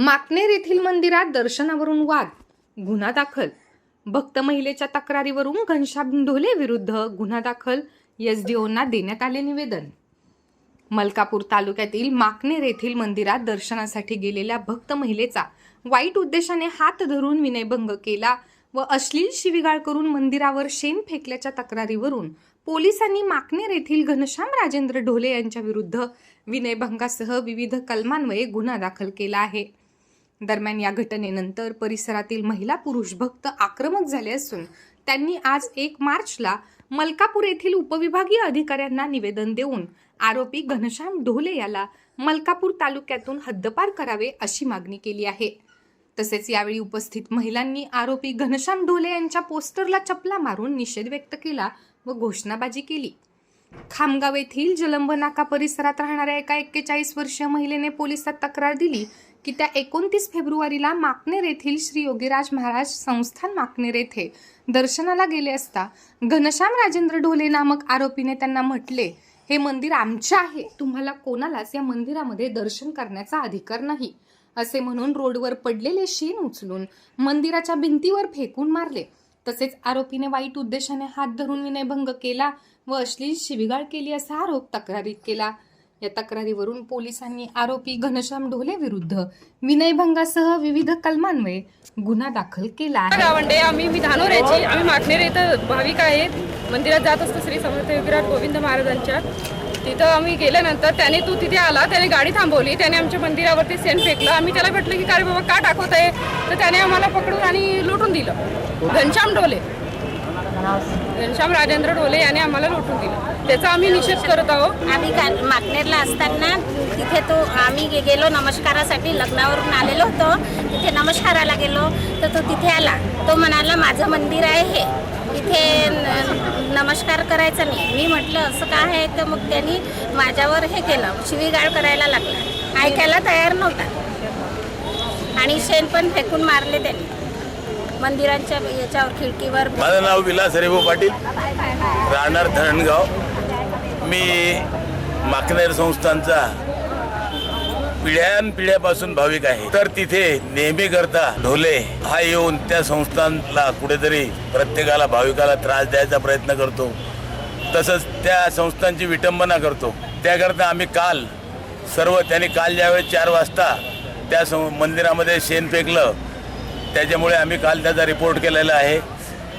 माकनेर येथील मंदिरात दर्शनावरून वाद गुन्हा दाखल. भक्त महिलेच्या तक्रारीवरून घनश्याम ढोले विरुद्ध गुन्हा दाखल यस डी ओना देण्यात आले निवेदन. मलकापूर तालुक्यातील माकनेर येथील मंदिरात दर्शनासाठी गेलेल्या भक्त महिलेचा वाईट उद्देशाने हात धरून विनयभंग केला व अश्लील शिविगाळ करून मंदिरावर शेण फेकल्याच्या तक्रारीवरून पोलिसांनी माकनेर येथील घनश्याम राजेंद्र ढोले यांच्या विरुद्ध विनयभंगासह विविध कलमान्वये गुन्हा दाखल केला आहे. दरम्यान या घटनेनंतर परिसरातील महिला पुरुष भक्त आक्रमक झाले असून त्यांनी आज एक मार्चला मलकापूर येथील उपविभागीय अधिकाऱ्यांना निवेदन देऊन आरोपी घनश्याम ढोले याला मलकापूर तालुक्यातून हद्दपार करावे अशी मागणी केली आहे. तसेच यावेळी उपस्थित महिलांनी आरोपी घनश्याम ढोले यांच्या पोस्टरला चपला मारून निषेध व्यक्त केला व घोषणाबाजी केली. खामगाव येथील जलंब नाका परिसरात राहणाऱ्या एका एक्केचाळीस वर्षीय महिलेने पोलिसात तक्रार दिली की त्या एकोणतीस फेब्रुवारीला माकनेर येथील श्री योगीराज महाराज संस्थान माकनेर येथे दर्शनाला गेले असता घनश्याम राजेंद्र ढोले नामक आरोपीने त्यांना म्हटले हे मंदिर आमचे आहे. तुम्हाला कोणालाच या मंदिरामध्ये दर्शन करण्याचा अधिकार नाही. असे म्हणून रोडवर पडलेले शेण उचलून मंदिराच्या भिंतीवर फेकून मारले. तसेच आरोपीने वाईट उद्देशाने हात धरून विनयभंग केला व अश्लील शिविगाळ केली असा आरोप तक्रारीत केला. या तक्रारीवरून पोलिसांनी आरोपी घनश्याम ढोले विरुद्ध विनयभंगासह विविध कलमान्वये गुन्हा दाखल केला आहे. गावंडे आम्ही मी धानोऱ्याची आम्ही मागणेर इथं भाविक आहेत. मंदिरात जात असतो श्री समर्थ विराट गोविंद महाराजांच्या. तिथं आम्ही गेल्यानंतर त्याने तू तिथे आला त्याने गाडी थांबवली त्याने आमच्या मंदिरावरती सेन फेकलं. आम्ही त्याला म्हटलं की काय बाबा का टाकवत आहे? तर त्याने आम्हाला पकडून आणि लुटून दिलं. घनश्याम डोले. घनश्याम राजेंद्र डोले याने आम्हाला लुटून दिलं. त्याचा आम्ही निषेध करत आहोत. आम्ही गा- माकनेरला असताना तिथे तो आम्ही गेलो नमस्कारासाठी लग्नावरून आलेलो होतो. तिथे नमस्काराला गेलो तर तो तिथे आला. तो म्हणाला माझं मंदिर आहे हे. इथे न- नमस्कार करायचा नाही. मी म्हटलं असं काय आहे? तर मग त्यांनी माझ्यावर हे केलं शिवीगाळ करायला लागला. ऐकायला तयार नव्हता. आणि शेण पण फेकून मारले त्यांनी. मंदिरांच्या याच्यावर खिडकीवर. माझं नाव विलास हरिभाऊ पाटील. राहणार धरणगाव. मी माकनेर संस्थांचा पिढ्यानपिढ्यापासून भाविक आहे. तर तिथे नेहमी करता ढोले. हा येऊन त्या संस्थांना कुठेतरी प्रत्येकाला भाविकाला त्रास द्यायचा प्रयत्न करतो. तसंच त्या संस्थांची विटंबना करतो. त्याकरता आम्ही काल सर्व त्यांनी काल ज्यावेळेस चार वाजता त्या सं मंदिरामध्ये शेण फेकलं. त्याच्यामुळे आम्ही काल त्याचा रिपोर्ट केलेला आहे.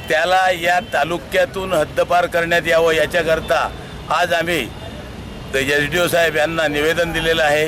त्याला या तालुक्यातून हद्दपार करण्यात यावं याच्याकरता आज आम्ही एस डी ओ साहेब यांना निवेदन दिलेलं आहे.